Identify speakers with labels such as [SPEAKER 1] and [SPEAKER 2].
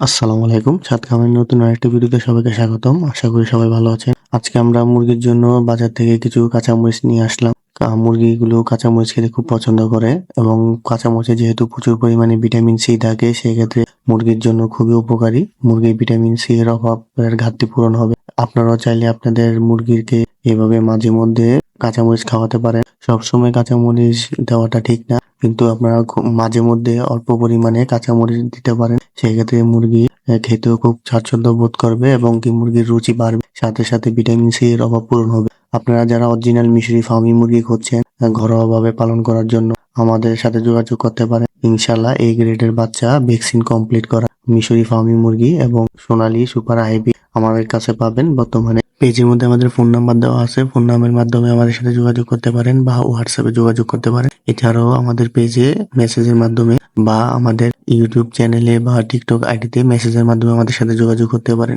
[SPEAKER 1] আসসালামু আলাইকুম। ছাদ খামারের নতুন আরেকটি ভিডিওতে সবাইকে স্বাগতম। আশা করি সবাই ভালো আছেন। আজকে আমরা মুরগির জন্য বাজার থেকে কিছু কাঁচামরিচ নিয়ে আসলাম। মুরগিগুলো কাঁচামরিচ খেতে খুব পছন্দ করে এবং কাঁচামরিচে যেহেতু প্রচুর পরিমাণে ভিটামিন সি থাকে, সেক্ষেত্রে মুরগির জন্য খুবই উপকারী। মুরগির ভিটামিন সি এর অভাবের ঘাটতি পূরণ হবে। আপনারাও চাইলে আপনাদের মুরগিকে এভাবে মাঝে মধ্যে কাঁচামরিচ খাওয়াতে পারেন। সবসময় কাঁচামরিচ দেওয়াটা ঠিক না। কিন্তু আপনারা মাঝে মধ্যে অল্প পরিমাণে কাঁচামরিচ দিতে পারেন। সেক্ষেত্রে মুরগি খেতেও খুব স্বাচ্ছন্দ্য বোধ করবে এবং কি মুরগির রুচি বাড়বে সাথে সাথে ভিটামিন সি এর অভাব পূরণ হবে। আপনারা যারা অরিজিনাল মিশরি ফার্মি মুরগি খুঁজছেন আহ, ঘরোয়াভাবে পালন করার জন্য আমাদের সাথে যোগাযোগ করতে পারেন। ইনশাল্লাহ এই গ্রেডের বাচ্চা ভ্যাকসিন কমপ্লিট করা। মিশরি ফার্মি মুরগি এবং সোনালি সুপার হাইবি আমাদের কাছে পাবেন বর্তমানে। পেজের মধ্যে আমাদের ফোন নাম্বার দেওয়া আছে। ফোন নাম্বারের মাধ্যমে আমাদের সাথে যোগাযোগ করতে পারেন বা হোয়াটসঅ্যাপে যোগাযোগ করতে পারেন। এছাড়াও আমাদের পেজে মেসেজের মাধ্যমে বা আমাদের ইউটিউব চ্যানেলে বা টিকটক আইডিতে মেসেজের মাধ্যমে আমাদের সাথে যোগাযোগ করতে পারেন।